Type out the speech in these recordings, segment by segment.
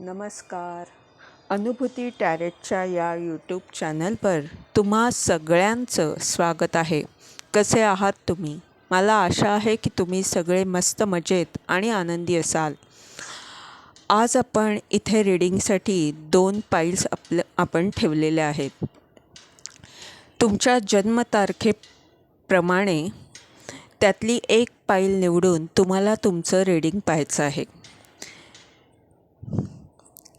नमस्कार. अनुभूती टॅरेटच्या या यूट्यूब चॅनलवर तुम्हा सगळ्यांचं स्वागत आहे. कसे आहात तुम्ही? मला आशा आहे की तुम्ही सगळे मस्त मजेत आणि आनंदी असाल. आज आपण इथे रीडिंगसाठी दोन पाईल्स आपलं आपण ठेवलेले आहेत. तुमच्या जन्मतारखेप्रमाणे त्यातली एक पाईल निवडून तुम्हाला तुमचं रीडिंग पाहायचं आहे.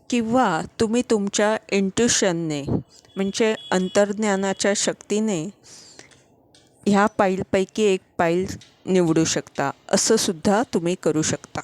किंवा तुम्ही तुमच्या इंट्युशनने म्हणजे अंतर्ज्ञानाच्या शक्तीने ह्या पाईलपैकी एक पाईल निवडू शकता. असं सुद्धा तुम्ही करू शकता.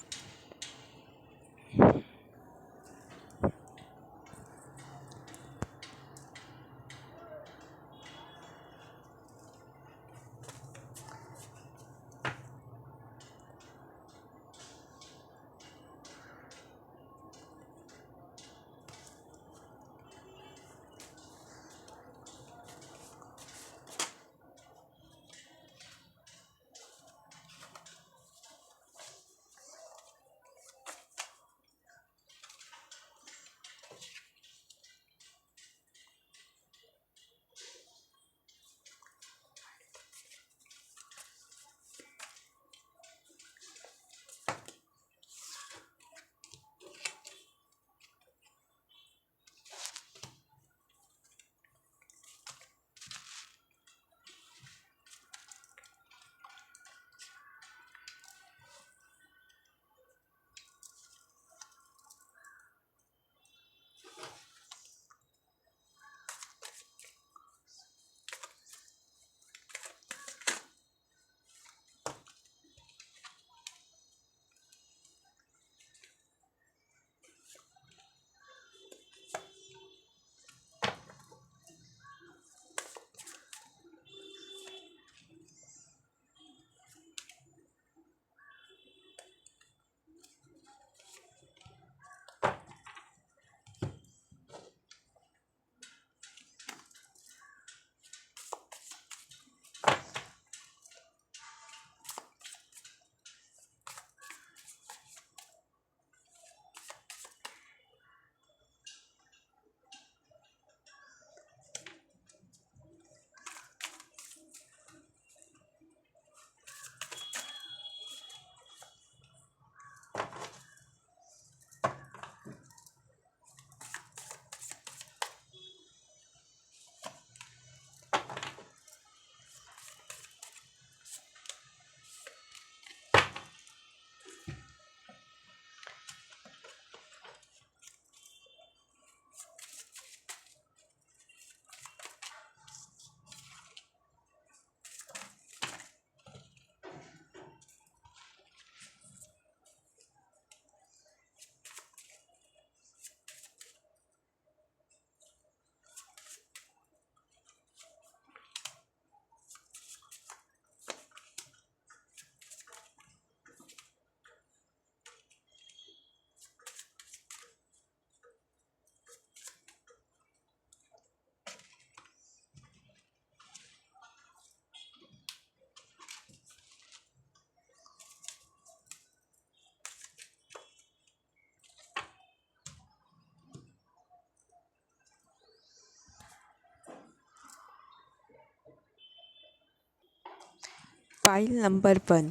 फाईल नंबर वन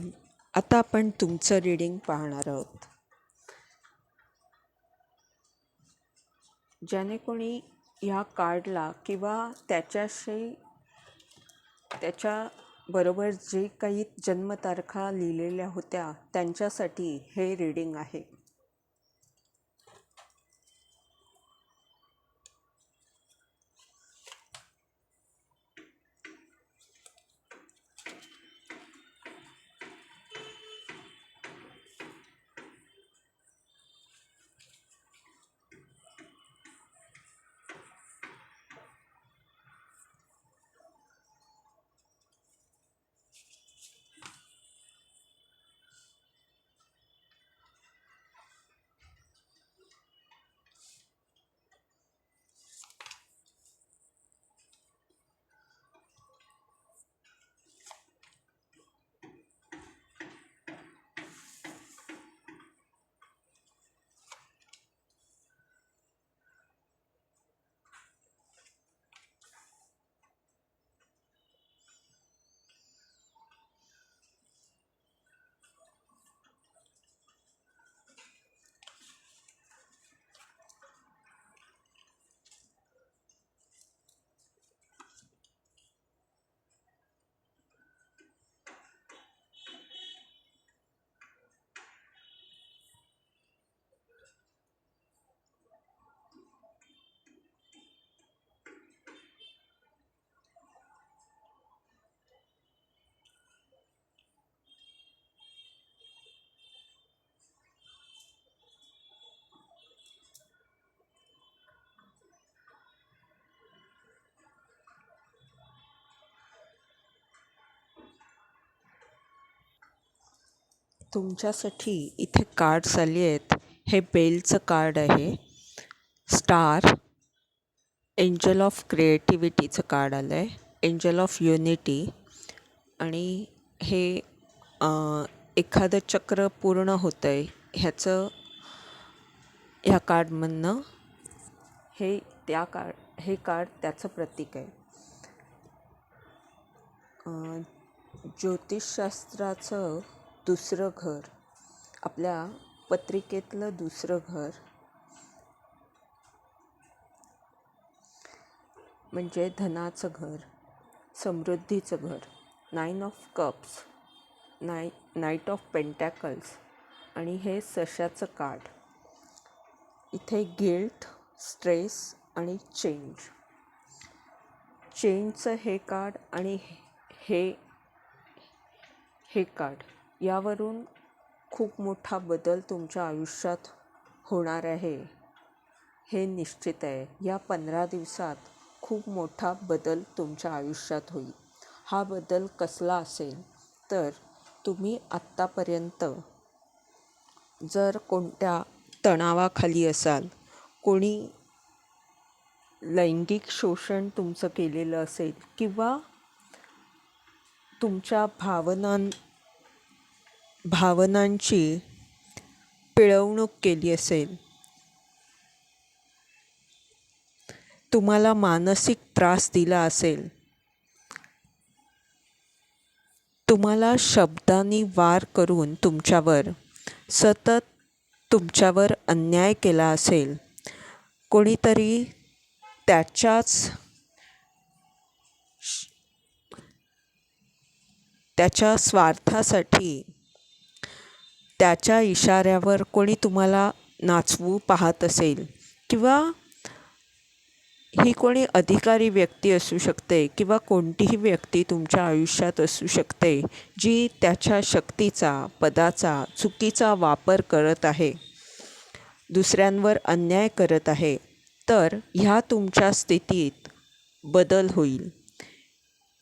आता आपण तुमचं रीडिंग पाहणार आहोत. ज्याने कोणी ह्या कार्डला किंवा त्याच्याशी त्याच्याबरोबर जे काही जन्मतारखा लिहिलेल्या होत्या त्यांच्यासाठी हे रीडिंग आहे. तुमच्यासाठी इथे कार्ड्स आली आहेत. हे बेलचं कार्ड आहे. स्टार एंजल ऑफ क्रिएटिव्हिटीचं कार्ड आलं आहे एंजल ऑफ युनिटी आणि हे एखादं चक्र पूर्ण होतं आहे ह्याचं ह्या कार्डमधनं हे त्या कार्ड हे कार्ड त्याचं प्रतीक आहे. ज्योतिषशास्त्राचं दुसरं घर आपल्या पत्रिकेतलं दुसरं घर. म्हणजे धनाचं घर समृद्धीचं घर नाईन ऑफ कप्स नाई नाईट ऑफ पेंटॅकल्स आणि हे सशाचं कार्ड. इथे गिल्ट स्ट्रेस आणि चेंज. चेंजचं हे कार्ड आणि हे हे कार्ड. यावरून खूप मोठा बदल तुमच्या आयुष्यात होणार आहे. हे निश्चित आहे. या पंधरा दिवसात खूप मोठा बदल तुमच्या आयुष्यात होईल. हा बदल कसला असेल तर तुम्ही आत्तापर्यंत जर कोणत्या तणावाखाली असाल कोणी लैंगिक शोषण तुमचं केलेलं असेल किंवा तुमच्या भावनां भावनांची पिळवणूक केली असेल. तुम्हाला मानसिक त्रास दिला असेल. तुम्हाला शब्दांनी वार करून तुमच्यावर सतत तुमच्यावर अन्याय केला असेल. कोणीतरी त्याच्याच त्याच्या स्वार्थासाठी त्याच्या इशाऱ्यावर कोणी तुम्हाला नाचवू पाहत असेल किंवा ही कोणी अधिकारी व्यक्ती असू शकते किंवा कोणतीही व्यक्ती तुमच्या आयुष्यात असू शकते जी त्याच्या शक्तीचा पदाचा चुकीचा वापर करत आहे दुसऱ्यांवर अन्याय करत आहे तर ह्या तुमच्या स्थितीत बदल होईल.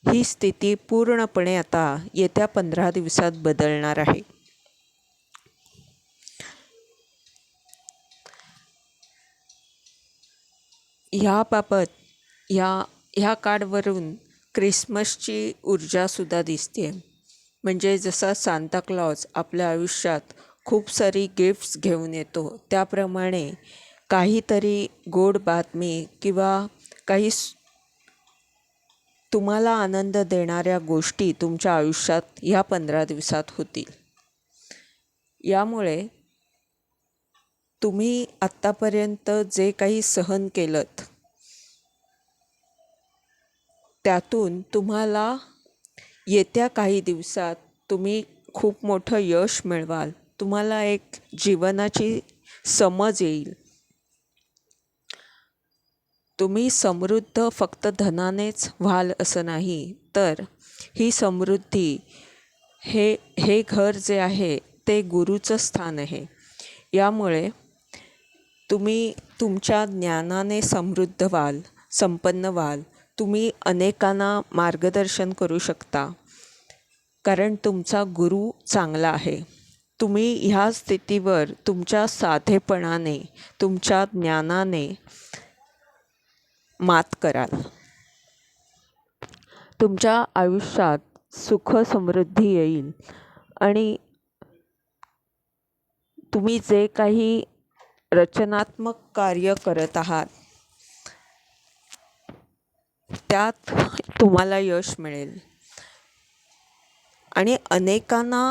ही स्थिती पूर्णपणे आता येत्या पंधरा दिवसात बदलणार आहे. ह्याबाबत ह्या ह्या कार्डवरून क्रिसमसची ऊर्जासुद्धा दिसते म्हणजे जसा सांताक्लॉज आपल्या आयुष्यात खूप सारी गिफ्ट्स घेऊन येतो त्याप्रमाणे काहीतरी गोड बातमी किंवा काही तुम्हाला आनंद देणाऱ्या गोष्टी तुमच्या आयुष्यात ह्या पंधरा दिवसात होतील. यामुळे तुम्ही आत्तापर्यंत जे काही सहन केलं त्यातून तुम्हाला येत्या काही दिवसात तुम्ही खूप मोठं यश मिळवाल. तुम्हाला एक जीवनाची समज येईल. तुम्ही समृद्ध फक्त धनानेच व्हाल असं नाही तर ही समृद्धी हे हे घर जे आहे ते गुरुचं स्थान आहे. यामुळे तुम्ही तुमच्या ज्ञानाने समृद्ध व्हाल संपन्न व्हाल. तुम्ही अनेकांना मार्गदर्शन करू शकता. कारण तुमचा गुरु चांगला आहे. तुम्ही ह्या स्थितीवर तुमच्या साधेपणाने तुमच्या ज्ञानाने मात कराल. तुमच्या आयुष्यात सुख समृद्धी येईल. आणि तुम्ही जे काही रचनात्मक कार्य करत आहात. त्यात तुम्हाला यश मिळेल. आणि अनेकांना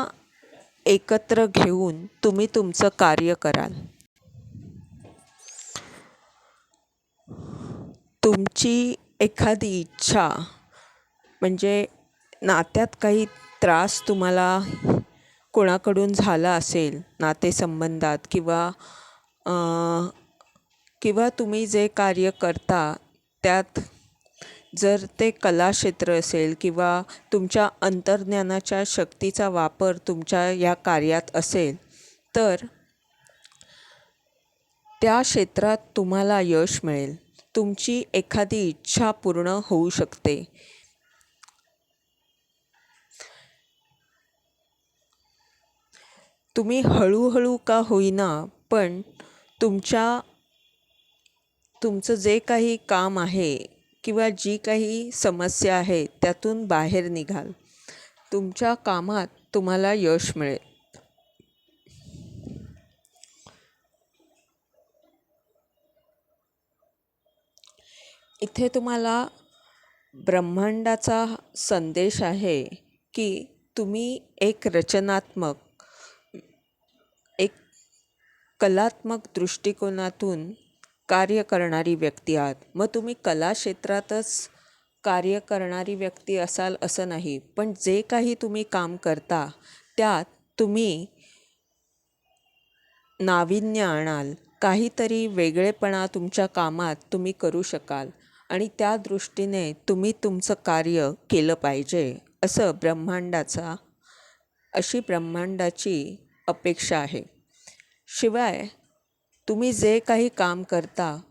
एकत्र घेऊन तुम्ही तुमचं कार्य कराल. तुमची एखादी इच्छा म्हणजे नात्यात काही त्रास तुम्हाला कोणाकडून झाला असेल नातेसंबंधात किंवा किंवा तुम्ही जे कार्य करता त्यात जर ते कलाक्षेत्र असेल किंवा तुमच्या अंतर्ज्ञानाच्या शक्तीचा वापर तुमच्या या कार्यात असेल तर त्या क्षेत्रात तुम्हाला यश मिळेल. तुमची एखादी इच्छा पूर्ण होऊ शकते. तुम्ही हळूहळू का होईना पण तुमच्या तुमचं जे काही काम आहे किंवा जी काही समस्या आहे त्यातून बाहेर निघाल. तुमच्या कामात तुम्हाला यश मिळेल. इथे तुम्हाला ब्रह्मांडाचा संदेश आहे की तुम्ही एक रचनात्मक कलात्मक दृष्टिकोनातून कार्य करणारी व्यक्ती आहात. मग तुम्ही कला क्षेत्रातच कार्य करणारी व्यक्ती असाल असं नाही पण जे काही तुम्ही काम करता त्यात तुम्ही नाविन्य आणाल. काहीतरी वेगळेपणा तुमच्या कामात तुम्ही करू शकाल आणि त्या दृष्टीने तुम्ही तुमचं कार्य केलं पाहिजे असं ब्रह्मांडाचा अशी ब्रह्मांडाची अपेक्षा आहे. शिवाय तुम्ही जे काही काम करता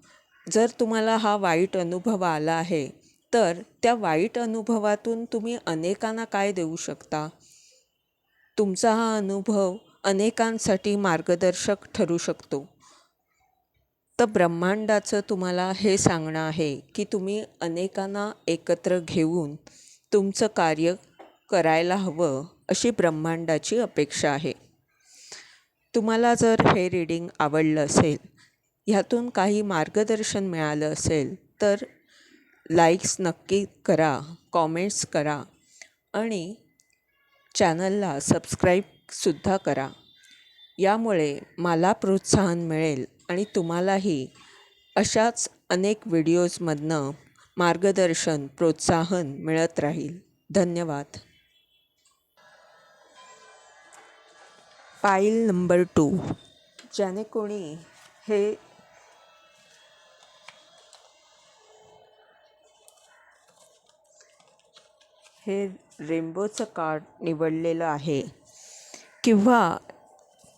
जर तुम्हाला हा वाईट अनुभव आला आहे तर त्या वाईट अनुभवातून तुम्ही अनेकांना काय देऊ शकता? तुमचा हा अनुभव अनेकांसाठी मार्गदर्शक ठरू शकतो. तर ब्रह्मांडाचं तुम्हाला हे सांगणं आहे की तुम्ही अनेकांना एकत्र घेऊन तुमचं कार्य करायला हवं अशी ब्रह्मांडाची अपेक्षा आहे. तुम्हाला जर हे रीडिंग आवडलं असेल ह्यातून काही मार्गदर्शन मिळालं असेल तर लाईक्स नक्की करा कॉमेंट्स करा आणि चॅनलला सबस्क्राईबसुद्धा करा. यामुळे मला प्रोत्साहन मिळेल आणि तुम्हालाही अशाच अनेक व्हिडिओजमधनं मार्गदर्शन प्रोत्साहन मिळत राहील. धन्यवाद. पाईल नंबर टू. ज्याने कोणी हे हे रेनबोचं कार्ड निवडलेलं आहे किंवा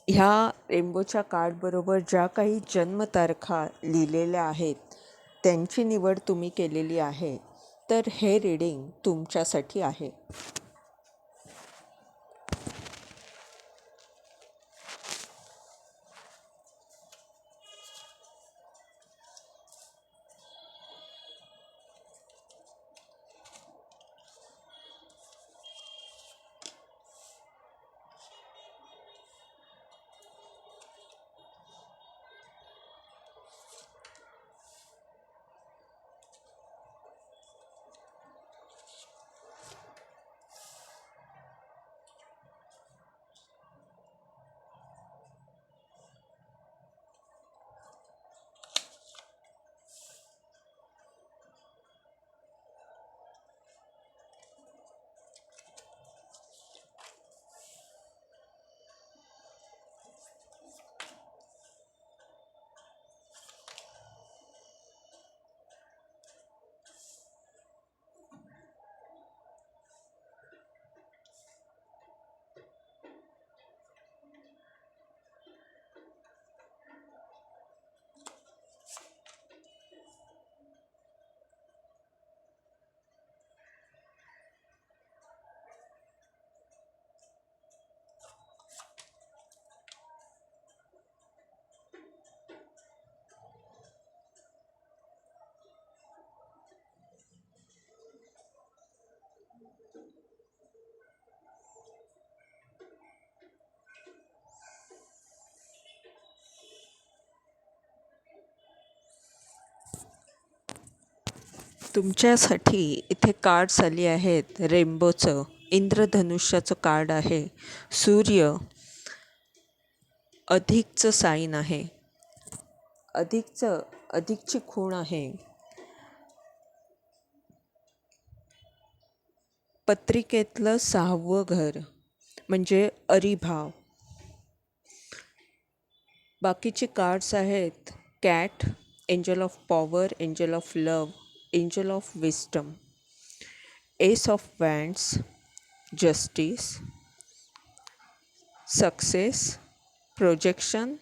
ह्या रेनबोच्या कार्डबरोबर ज्या काही जन्मतारखा लिहिलेल्या आहेत त्यांची निवड तुम्ही केलेली आहे तर हे रीडिंग तुमच्यासाठी आहे. तुमच्यासाठी इथे कार्ड्स आली आहेत. रेम्बोचं इंद्रधनुष्याचं कार्ड आहे. सूर्य अधिकचं साईन आहे. अधिकचं अधिकची खूण आहे. पत्रिकेतलं सहावं घर म्हणजे अरिभाव. बाकीचे कार्ड्स आहेत. Cat angel of power angel of love angel of wisdom ace of wands justice success projection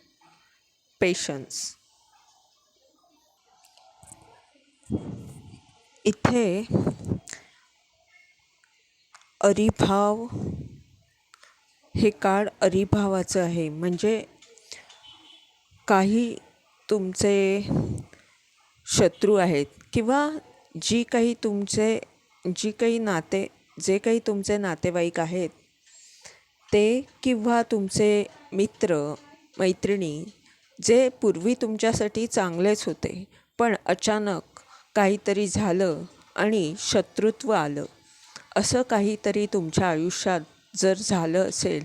patience इथे अरिभाव हे कार्ड अरिभावाचं आहे. म्हणजे काही तुमचे शत्रू आहेत. किंवा जी काही तुमचे जी काही नाते जे काही तुमचे नातेवाईक आहेत ते किंवा तुमचे मित्र मैत्रिणी जे पूर्वी तुमच्यासाठी चांगलेच होते पण अचानक काहीतरी झालं आणि शत्रुत्व आलं असं काहीतरी तुमच्या आयुष्यात जर झालं असेल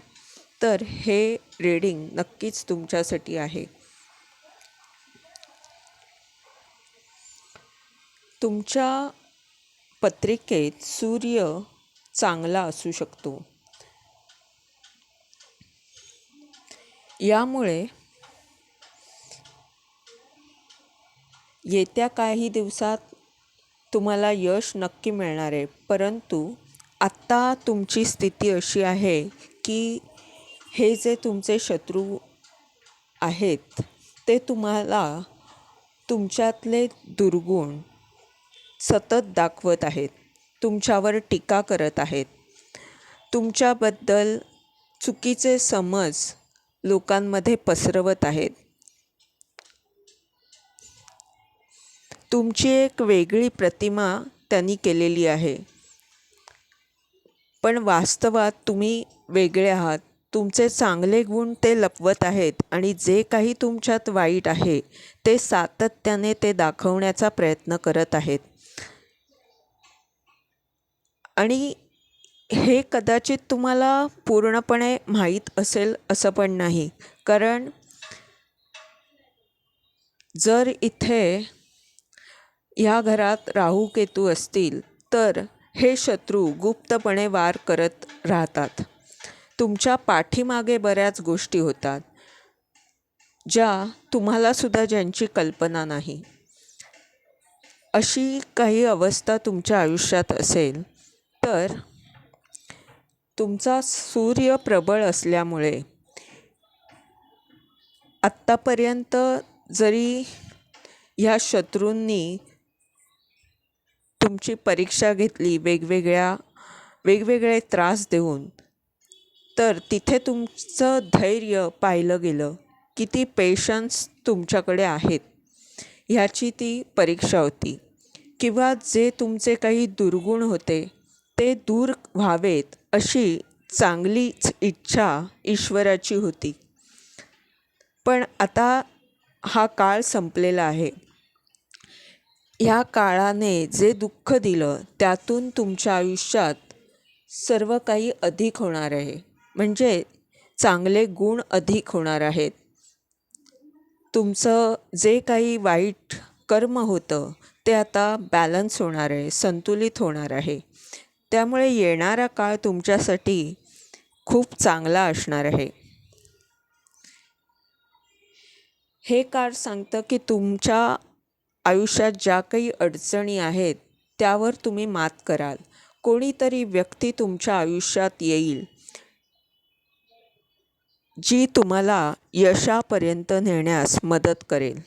तर हे रेडिंग नक्कीच तुमच्यासाठी आहे. तुमच्या पत्रिकेत सूर्य चांगला असू शकतो. यामुळे येत्या काही दिवसात तुम्हाला यश नक्की मिळणार आहे. परंतु आत्ता तुमची स्थिती अशी आहे की हे जे तुमचे शत्रू आहेत ते तुम्हाला तुमच्यातले दुर्गुण सतत दाखवत आहेत. तुमच्यावर टीका करत आहेत. तुमच्याबद्दल चुकीचे समज लोकांमध्ये पसरवत आहेत. तुमची एक वेगळी प्रतिमा त्यांनी केलेली आहे. पण वास्तवात तुम्ही वेगळे आहात. तुमचे चांगले गुण ते लपवत आहेत आणि जे काही तुमच्यात वाईट आहे ते सातत्याने ते दाखवण्याचा प्रयत्न करत आहेत. आणि हे कदाचित तुम्हाला पूर्णपणे माहीत असेल असं पण नाही. कारण जर इथे ह्या घरात राहू केतू असतील तर हे शत्रू गुप्तपणे वार करत राहतात. तुमच्या पाठीमागे बऱ्याच गोष्टी होतात ज्या तुम्हालासुद्धा ज्यांची कल्पना नाही. अशी काही अवस्था तुमच्या आयुष्यात असेल तर तुमचा सूर्य प्रबळ असल्यामुळे आत्तापर्यंत जरी ह्या शत्रूंनी तुमची परीक्षा घेतली वेगवेगळ्या वेगवेगळे त्रास देऊन तर तिथे तुमचं धैर्य पाहिलं गेलं किती पेशन्स तुमच्याकडे आहेत ह्याची ती परीक्षा होती. किंवा जे तुमचे काही दुर्गुण होते ते दूर व्हावेत अशी चांगलीच इच्छा ईश्वराची होती. पण आता हा काळ संपलेला आहे. ह्या काळाने जे दुःख दिलं त्यातून तुमच्या आयुष्यात सर्व काही अधिक होणार आहे. म्हणजे चांगले गुण अधिक होणार आहेत. तुमचं जे काही वाईट कर्म होतं ते आता बॅलन्स होणार आहे संतुलित होणार आहे. त्यामुळे येणारा काळ तुमच्यासाठी खूप चांगला असणार आहे. हे कार्ड सांगतं की तुमच्या आयुष्यात ज्या काही अडचणी आहेत त्यावर तुम्ही मात कराल. कोणीतरी व्यक्ती तुमच्या आयुष्यात येईल जी तुम्हाला यशापर्यंत नेण्यास मदत करेल.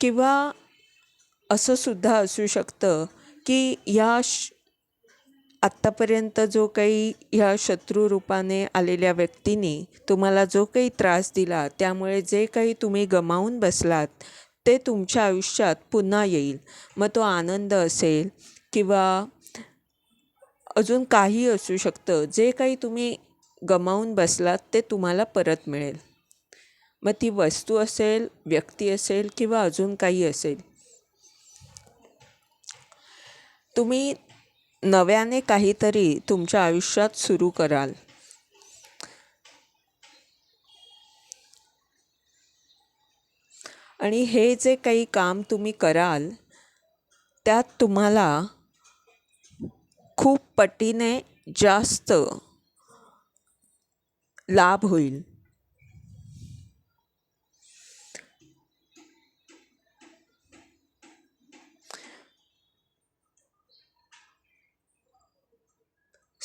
किंवा असं सुद्धा असू शकतं की या श आत्तापर्यंत जो काही ह्या शत्रुरूपाने आलेल्या व्यक्तीने तुम्हाला जो काही त्रास दिला त्यामुळे जे काही तुम्ही गमावून बसलात ते तुमच्या आयुष्यात पुन्हा येईल. मग तो आनंद असेल किंवा अजून काही असू शकतं जे काही तुम्ही गमावून बसलात ते तुम्हाला परत मिळेल. मग ती वस्तू असेल व्यक्ती असेल किंवा अजून काही असेल तुम्ही नव्याने काहीतरी तुमच्या आयुष्यात सुरू कराल. आणि हे जे काही काम तुम्ही कराल त्यात तुम्हाला खूप पटीने जास्त लाभ होईल.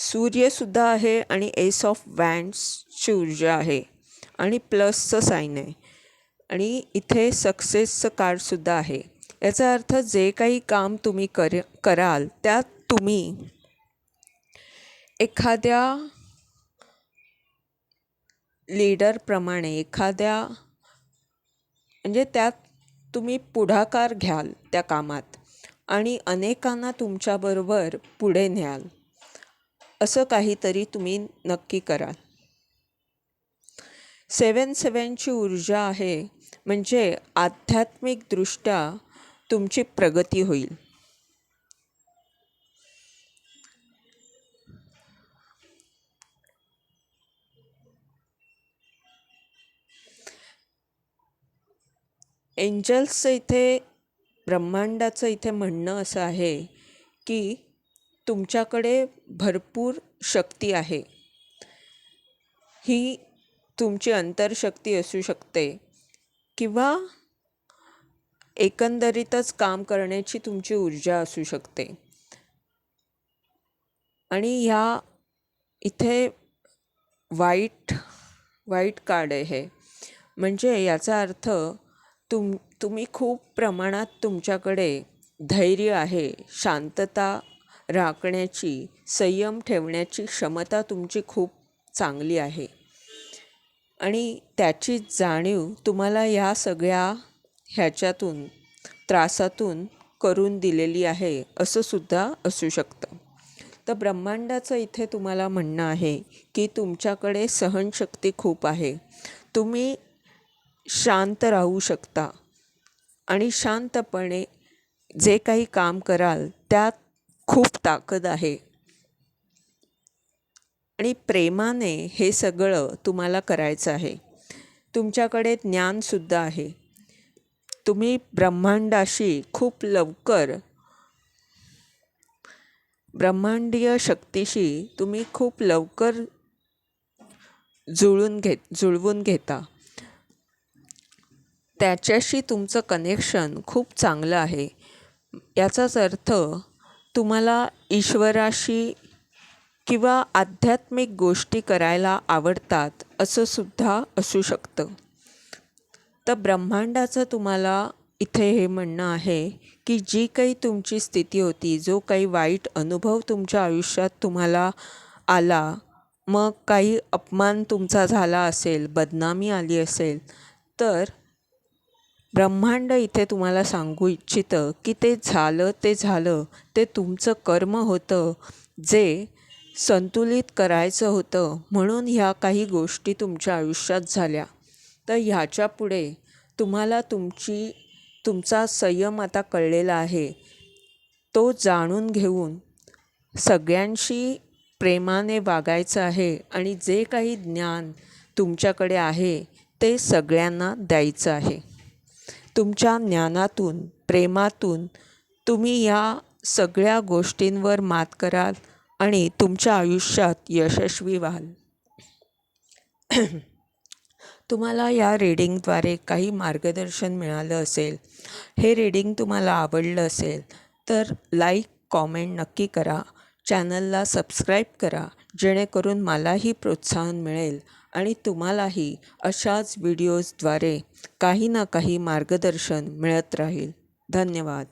सूर्यसुद्धा आहे आणि एस ऑफ वँड्सची ऊर्जा आहे आणि प्लसचं साईन आहे. आणि इथे सक्सेसचं कार्डसुद्धा आहे. याचा अर्थ जे काही काम तुम्ही कर कराल त्यात तुम्ही एखाद्या लीडरप्रमाणे एखाद्या म्हणजे त्यात तुम्ही पुढाकार घ्याल त्या कामात आणि अनेकांना तुमच्याबरोबर पुढे न्याल. असं काहीतरी तुम्ही नक्की कराल. सेवन सेवनची ऊर्जा आहे म्हणजे आध्यात्मिकदृष्ट्या तुमची प्रगती होईल. एंजल्सचं इथे ब्रह्मांडाचं इथे म्हणणं असं आहे की तुमच्याकडे भरपूर शक्ती आहे. ही तुमची अंतरशक्ती असू शकते किंवा एकंदरीतच काम करण्याची तुमची ऊर्जा असू शकते. आणि ह्या इथे वाईट वाईट कार्ड आहे. म्हणजे याचा अर्थ तुम तुम्ही खूप प्रमाणात तुमच्याकडे धैर्य आहे शांतता राखण्याची संयम ठेवण्याची क्षमता तुमची खूप चांगली आहे. आणि त्याची जाणीव तुम्हाला या सगळ्या ह्याच्यातून त्रासातून करून दिलेली आहे असं सुद्धा असू शकतं. तर ब्रह्मांडाचं इथे तुम्हाला म्हणणं आहे की तुमच्याकडे सहनशक्ती खूप आहे. तुम्ही शांत राहू शकता. आणि शांतपणे जे काही काम कराल त्यात खूप ताकद आहे. आणि प्रेमाने हे सगळं तुम्हाला करायचं आहे. तुमच्याकडे ज्ञानसुद्धा आहे. तुम्ही ब्रह्मांडाशी खूप लवकर ब्रह्मांडीय शक्तीशी तुम्ही खूप लवकर जुळून घेत जुळवून घेता. त्याच्याशी तुमचं कनेक्शन खूप चांगलं आहे. याचाच अर्थ तुम्हाला ईश्वराशी किंवा आध्यात्मिक गोष्टी करायला आवडतात असं सुद्धा असू शकतं. तर ब्रह्मांडाचं तुम्हाला इथे हे म्हणणं आहे की जी काही तुमची स्थिती होती जो काही वाईट अनुभव तुमच्या आयुष्यात तुम्हाला आला मग काही अपमान तुमचा झाला असेल बदनामी आली असेल तर ब्रह्मांड इथे तुम्हाला सांगू इच्छितं की ते झालं ते झालं ते तुमचं कर्म होतं जे संतुलित करायचं होतं म्हणून ह्या काही गोष्टी तुमच्या आयुष्यात झाल्या. तर ह्याच्यापुढे तुम्हाला तुमची तुमचा संयम आता कळलेला आहे. तो जाणून घेऊन सगळ्यांशी प्रेमाने वागायचं आहे आणि जे काही ज्ञान तुमच्याकडे आहे ते सगळ्यांना द्यायचं आहे. तुमच्या ज्ञानातून प्रेमातून तुम्ही या सगळ्या गोष्टींवर मात कराल आणि तुमच्या आयुष्यात यशस्वी व्हाल. तुम्हाला या रीडिंगद्वारे काही मार्गदर्शन मिळालं असेल हे रीडिंग तुम्हाला आवडलं असेल तर लाईक कॉमेंट नक्की करा. चॅनलला सबस्क्राईब करा जेणेकरून मलाही प्रोत्साहन मिळेल. आणि तुम्हालाही अशाच व्हिडिओजद्वारे काही ना काही मार्गदर्शन मिळत राहील. धन्यवाद.